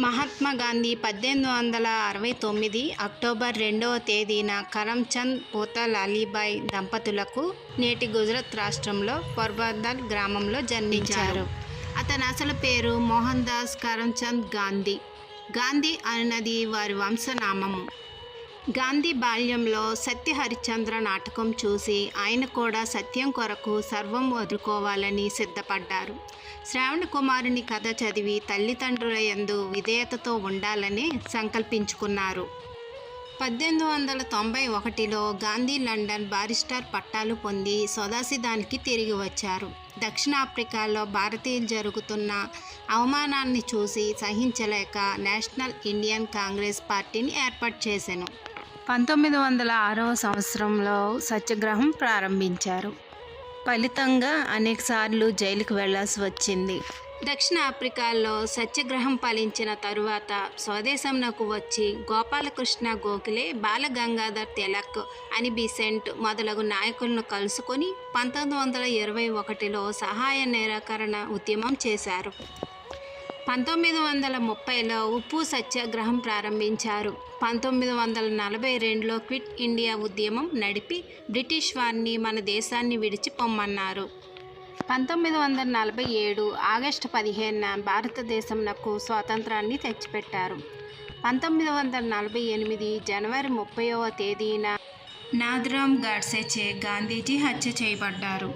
మహాత్మా గాంధీ పద్దెనిమిది వందల అరవై తొమ్మిది అక్టోబర్ రెండవ తేదీన కరమ్చంద్ పూతల్ అలీబాయ్ దంపతులకు నేటి గుజరాత్ రాష్ట్రంలో పోర్బందర్ గ్రామంలో జన్మించారు. అతని అసలు పేరు మోహన్ దాస్ కరమ్చంద్ గాంధీ. గాంధీ అన్నది వారి వంశనామము. గాంధీ బాల్యంలో సత్య హరిశ్చంద్ర నాటకం చూసి ఆయన కూడా సత్యం కొరకు సర్వం వదులుకోవాలని సిద్ధపడ్డారు. శ్రావణ కుమారుని కథ చదివి తల్లిదండ్రుల యందు విధేయతతో ఉండాలని సంకల్పించుకున్నారు. పద్దెనిమిది వందల తొంభై ఒకటిలో గాంధీ లండన్ బారిస్టర్ పట్టాలు పొంది స్వదాసిదానికి తిరిగి వచ్చారు. దక్షిణాఫ్రికాలో భారతీయులు జరుగుతున్న అవమానాన్ని చూసి సహించలేక నేషనల్ ఇండియన్ కాంగ్రెస్ పార్టీని ఏర్పాటు చేశాను. పంతొమ్మిది వందల ఆరవ సంవత్సరంలో సత్యాగ్రహం ప్రారంభించారు. ఫలితంగా అనేకసార్లు జైలుకు వెళ్ళాల్సి వచ్చింది. దక్షిణాఫ్రికాలో సత్యాగ్రహం పాలించిన తరువాత స్వదేశంలోకి వచ్చి గోపాలకృష్ణ గోఖలే బాలగంగాధర్ తిలక్ అని బిసెంట్ మొదలగు నాయకులను కలుసుకొని పంతొమ్మిది వందల ఇరవై ఒకటిలో సహాయ నిరాకరణ ఉద్యమం చేశారు. పంతొమ్మిది వందల ముప్పైలో ఉప్పు సత్యాగ్రహం ప్రారంభించారు. పంతొమ్మిది వందల నలభై రెండులో క్విట్ ఇండియా ఉద్యమం నడిపి బ్రిటిష్ వారిని మన దేశాన్ని విడిచి పొమ్మన్నారు. పంతొమ్మిది వందల నలభై ఏడు ఆగస్టు పదిహేనున భారతదేశంకు స్వాతంత్రాన్ని తెచ్చిపెట్టారు. పంతొమ్మిది వందల నలభై ఎనిమిది జనవరి ముప్పైవ తేదీన నాథురామ్ గాడ్సేచే గాంధీజీ హత్య చేయబడ్డారు.